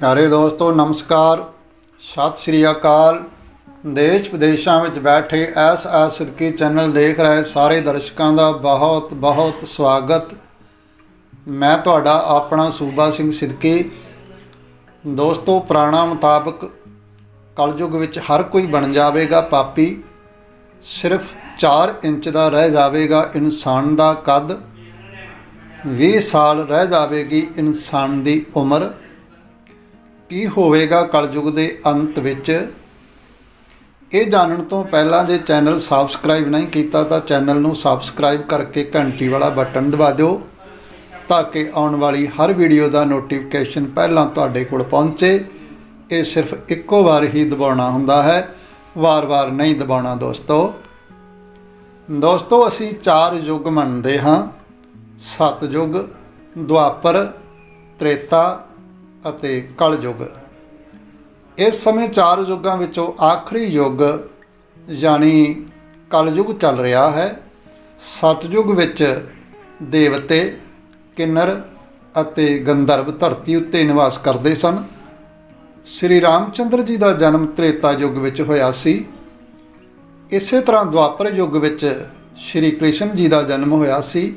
ਪਿਆਰੇ ਦੋਸਤੋ, ਨਮਸਕਾਰ। ਸਤਿ ਸ੍ਰੀ ਅਕਾਲ। ਦੇਸ਼ ਵਿਦੇਸ਼ਾਂ ਵਿੱਚ ਬੈਠੇ ਐਸ ਐਸ ਸਿੱਧਕੀ ਚੈਨਲ ਦੇਖ ਰਹੇ ਸਾਰੇ ਦਰਸ਼ਕਾਂ ਦਾ ਬਹੁਤ ਬਹੁਤ ਸਵਾਗਤ। ਮੈਂ ਤੁਹਾਡਾ ਆਪਣਾ ਸੂਬਾ ਸਿੰਘ ਸਿੱਧਕੀ ਦੋਸਤੋ, ਪੁਰਾਣਾ ਮੁਤਾਬਕ ਕਲਯੁਗ ਵਿੱਚ ਹਰ ਕੋਈ ਬਣ ਜਾਵੇਗਾ ਪਾਪੀ। ਸਿਰਫ 4 ਇੰਚ ਦਾ ਰਹਿ ਜਾਵੇਗਾ ਇਨਸਾਨ ਦਾ ਕੱਦ। 20 ਸਾਲ ਰਹਿ ਜਾਵੇਗੀ ਇਨਸਾਨ ਦੀ ਉਮਰ। ਕੀ ਹੋਵੇਗਾ ਕਲਯੁਗ ਦੇ ਅੰਤ ਵਿੱਚ? ਇਹ ਜਾਣਨ ਤੋਂ ਪਹਿਲਾਂ ਜੇ ਚੈਨਲ ਸਬਸਕ੍ਰਾਈਬ ਨਹੀਂ ਕੀਤਾ ਤਾਂ ਚੈਨਲ ਨੂੰ ਸਬਸਕ੍ਰਾਈਬ ਕਰਕੇ ਘੰਟੀ ਵਾਲਾ ਬਟਨ ਦਬਾ ਦਿਓ ਤਾਂ ਕਿ ਆਉਣ ਵਾਲੀ ਹਰ ਵੀਡੀਓ ਦਾ ਨੋਟੀਫਿਕੇਸ਼ਨ ਪਹਿਲਾਂ ਤੁਹਾਡੇ ਕੋਲ ਪਹੁੰਚੇ। ਇਹ ਸਿਰਫ ਇੱਕੋ ਵਾਰ ਹੀ ਦਬਾਉਣਾ ਹੁੰਦਾ ਹੈ। ਵਾਰ-ਵਾਰ ਨਹੀਂ ਦਬਾਉਣਾ ਦੋਸਤੋ। ਦੋਸਤੋ, ਅਸੀਂ ਚਾਰ ਯੁੱਗ ਮੰਨਦੇ ਹਾਂ। ਸਤਯੁਗ ਦੁਆਪਰ, ਤ੍ਰੇਤਾ ਅਤੇ ਕਲਯੁਗ ਇਸ ਸਮੇਂ ਚਾਰ ਯੁੱਗਾਂ ਵਿੱਚੋਂ ਆਖਰੀ ਯੁੱਗ ਯਾਨੀ ਕਲਯੁਗ ਚੱਲ ਰਿਹਾ ਹੈ। ਸਤਯੁਗ ਵਿੱਚ ਦੇਵਤੇ, ਕਿੰਨਰ ਅਤੇ ਗੰਧਰਵ ਧਰਤੀ ਉੱਤੇ ਨਿਵਾਸ ਕਰਦੇ ਸਨ। ਸ੍ਰੀ ਰਾਮਚੰਦਰ ਜੀ ਦਾ ਜਨਮ ਤ੍ਰੇਤਾ ਯੁੱਗ ਵਿੱਚ ਹੋਇਆ ਸੀ। ਇਸੇ ਤਰ੍ਹਾਂ ਦੁਆਪਰ ਯੁੱਗ ਵਿੱਚ ਸ੍ਰੀ ਕ੍ਰਿਸ਼ਨ ਜੀ ਦਾ ਜਨਮ ਹੋਇਆ ਸੀ।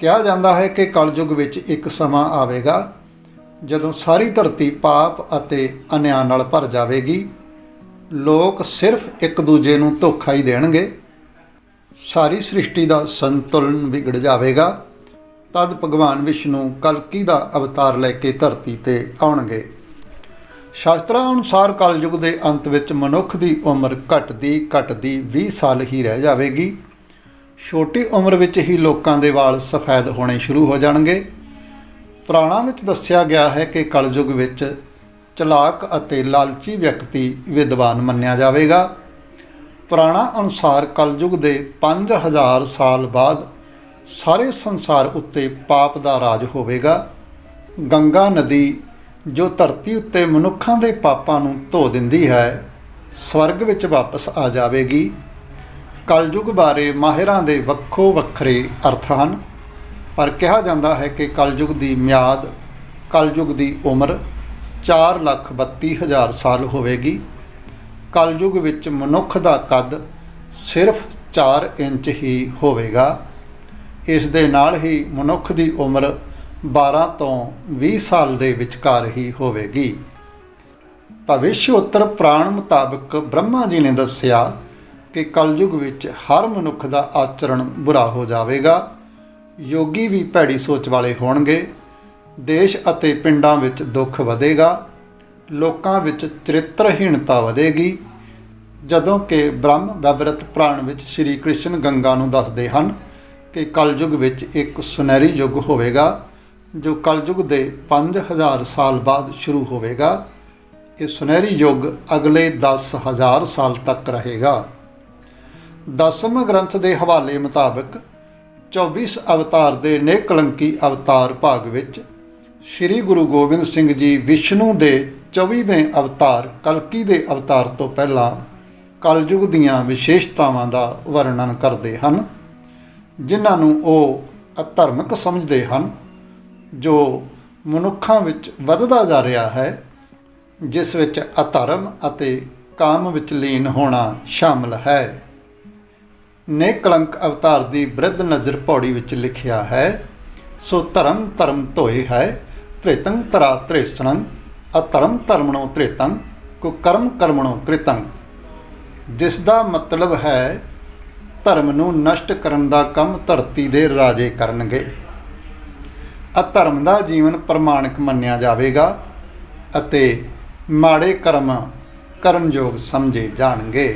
ਕਿਹਾ ਜਾਂਦਾ ਹੈ ਕਿ ਕਲਯੁਗ ਵਿੱਚ ਇੱਕ ਸਮਾਂ ਆਵੇਗਾ। ਜਦੋਂ ਸਾਰੀ ਧਰਤੀ ਪਾਪ ਅਤੇ ਅਨਿਆਂ ਨਾਲ ਭਰ ਜਾਵੇਗੀ, ਲੋਕ ਸਿਰਫ ਇੱਕ ਦੂਜੇ ਨੂੰ ਧੋਖਾ ਹੀ ਦੇਣਗੇ। ਸਾਰੀ ਸ੍ਰਿਸ਼ਟੀ ਦਾ ਸੰਤੁਲਨ ਵਿਗੜ ਜਾਵੇਗਾ। ਤਦ ਭਗਵਾਨ ਵਿਸ਼ਨੂੰ ਕਲਕੀ ਦਾ ਅਵਤਾਰ ਲੈ ਕੇ ਧਰਤੀ ਤੇ ਆਉਣਗੇ। ਸ਼ਾਸਤਰਾਂ ਅਨੁਸਾਰ ਕਲਯੁਗ ਦੇ ਅੰਤ ਵਿੱਚ ਮਨੁੱਖ ਦੀ ਉਮਰ ਘਟਦੀ ਘਟਦੀ 20 ਸਾਲ ਹੀ ਰਹਿ ਜਾਵੇਗੀ। ਛੋਟੀ ਉਮਰ ਵਿੱਚ ਹੀ ਲੋਕਾਂ ਦੇ ਵਾਲ ਸਫੈਦ ਹੋਣੇ ਸ਼ੁਰੂ ਹੋ ਜਾਣਗੇ। ਪੁਰਾਣਾ ਵਿੱਚ ਦੱਸਿਆ ਗਿਆ ਹੈ ਕਿ ਕਲਯੁਗ ਵਿੱਚ ਚਲਾਕ ਅਤੇ ਲਾਲਚੀ ਵਿਅਕਤੀ ਵਿਦਵਾਨ ਮੰਨਿਆ ਜਾਵੇਗਾ। ਪੁਰਾਣਾ ਅਨੁਸਾਰ ਕਲਯੁਗ ਦੇ 5000 ਸਾਲ ਬਾਅਦ ਸਾਰੇ ਸੰਸਾਰ ਉੱਤੇ ਪਾਪ ਦਾ ਰਾਜ ਹੋਵੇਗਾ। ਗੰਗਾ ਨਦੀ, ਜੋ ਧਰਤੀ ਉੱਤੇ ਮਨੁੱਖਾਂ ਦੇ ਪਾਪਾਂ ਨੂੰ ਧੋ ਦਿੰਦੀ ਹੈ, ਸਵਰਗ ਵਿੱਚ ਵਾਪਸ ਆ ਜਾਵੇਗੀ। ਕਲਯੁਗ ਬਾਰੇ ਮਾਹਿਰਾਂ ਦੇ ਵੱਖੋ ਵੱਖਰੇ ਅਰਥ ਹਨ। ਪਰ ਕਿਹਾ ਜਾਂਦਾ ਹੈ ਕਿ ਕਲਯੁਗ ਦੀ ਮਿਆਦ, ਕਲਯੁਗ ਦੀ ਉਮਰ 432000 ਸਾਲ ਹੋਵੇਗੀ। ਕਲਯੁਗ ਵਿੱਚ ਮਨੁੱਖ ਦਾ ਕੱਦ ਸਿਰਫ 4 ਇੰਚ ਹੀ ਹੋਵੇਗਾ। ਇਸ ਦੇ ਨਾਲ ਹੀ ਮਨੁੱਖ ਦੀ ਉਮਰ 12 ਤੋਂ 20 ਸਾਲ ਦੇ ਵਿਚਕਾਰ ਹੀ ਹੋਵੇਗੀ। ਭਵਿਸ਼ ਉੱਤਰ ਪ੍ਰਾਣ ਮੁਤਾਬਕ ਬ੍ਰਹਮਾ ਜੀ ਨੇ ਦੱਸਿਆ ਕਿ ਕਲਯੁਗ ਵਿੱਚ ਹਰ ਮਨੁੱਖ ਦਾ ਆਚਰਣ ਬੁਰਾ ਹੋ ਜਾਵੇਗਾ। ਯੋਗੀ ਵੀ ਭੈੜੀ ਸੋਚ ਵਾਲੇ ਹੋਣਗੇ। ਦੇਸ਼ ਅਤੇ ਪਿੰਡਾਂ ਵਿੱਚ ਦੁੱਖ ਵਧੇਗਾ। ਲੋਕਾਂ ਵਿੱਚ ਚਰਿੱਤਰਹੀਣਤਾ ਵਧੇਗੀ। ਜਦੋਂ ਕਿ ਬ੍ਰਹਮ ਵਿਵਰਤ ਪ੍ਰਾਣ ਵਿੱਚ ਸ੍ਰੀ ਕ੍ਰਿਸ਼ਨ ਗੰਗਾ ਨੂੰ ਦੱਸਦੇ ਹਨ ਕਿ ਕਲਯੁਗ ਵਿੱਚ ਇੱਕ ਸੁਨਹਿਰੀ ਯੁੱਗ ਹੋਵੇਗਾ, ਜੋ ਕਲਯੁਗ ਦੇ 5000 ਸਾਲ ਬਾਅਦ ਸ਼ੁਰੂ ਹੋਵੇਗਾ। ਇਹ ਸੁਨਹਿਰੀ ਯੁੱਗ ਅਗਲੇ 10000 ਸਾਲ ਤੱਕ ਰਹੇਗਾ। ਦਸਮ ਗ੍ਰੰਥ ਦੇ ਹਵਾਲੇ ਮੁਤਾਬਕ 24 ਅਵਤਾਰ ਦੇ ਨੇਕਲੰਕੀ ਅਵਤਾਰ ਭਾਗ ਵਿੱਚ ਸ੍ਰੀ ਗੁਰੂ ਗੋਬਿੰਦ ਸਿੰਘ ਜੀ ਵਿਸ਼ਨੂੰ ਦੇ 24ਵੇਂ ਅਵਤਾਰ ਕਲਕੀ ਦੇ ਅਵਤਾਰ ਤੋਂ ਪਹਿਲਾਂ ਕਲਯੁਗ ਦੀਆਂ ਵਿਸ਼ੇਸ਼ਤਾਵਾਂ ਦਾ ਵਰਣਨ ਕਰਦੇ ਹਨ, ਜਿਨ੍ਹਾਂ ਨੂੰ ਉਹ ਅਧਰਮਿਕ ਸਮਝਦੇ ਹਨ, ਜੋ ਮਨੁੱਖਾਂ ਵਿੱਚ ਵੱਧਦਾ ਜਾ ਰਿਹਾ ਹੈ, ਜਿਸ ਵਿੱਚ ਅਧਰਮ ਅਤੇ ਕਾਮ ਵਿੱਚ ਲੀਨ ਹੋਣਾ ਸ਼ਾਮਲ ਹੈ। ਨੇ ਕਲੰਕ ਅਵਤਾਰ ਦੀ ਬ੍ਰਿਧ ਨਜ਼ਰ ਪੌੜੀ ਵਿੱਚ ਲਿਖਿਆ ਹੈ, ਸੋ ਧਰਮ ਧਰਮ ਧੋਏ ਹੈ, ਤ੍ਰਿਤੰ ਤਰਾ ਤ੍ਰਿਸਣੰ, ਅਧਰਮ ਧਰਮਣੋ ਤ੍ਰਿਤੰ ਕੋ ਕਰਮ ਕਰਮਣੋ ਕ੍ਰਿਤੰ। ਜਿਸ ਦਾ ਮਤਲਬ ਹੈ, ਧਰਮ ਨੂੰ ਨਸ਼ਟ ਕਰਨ ਦਾ ਕੰਮ ਧਰਤੀ ਦੇ ਰਾਜੇ ਕਰਨਗੇ। ਅਧਰਮ ਦਾ ਜੀਵਨ ਪ੍ਰਮਾਣਿਕ ਮੰਨਿਆ ਜਾਵੇਗਾ ਅਤੇ ਮਾੜੇ ਕਰਮ ਕਰਮਯੋਗ ਸਮਝੇ ਜਾਣਗੇ।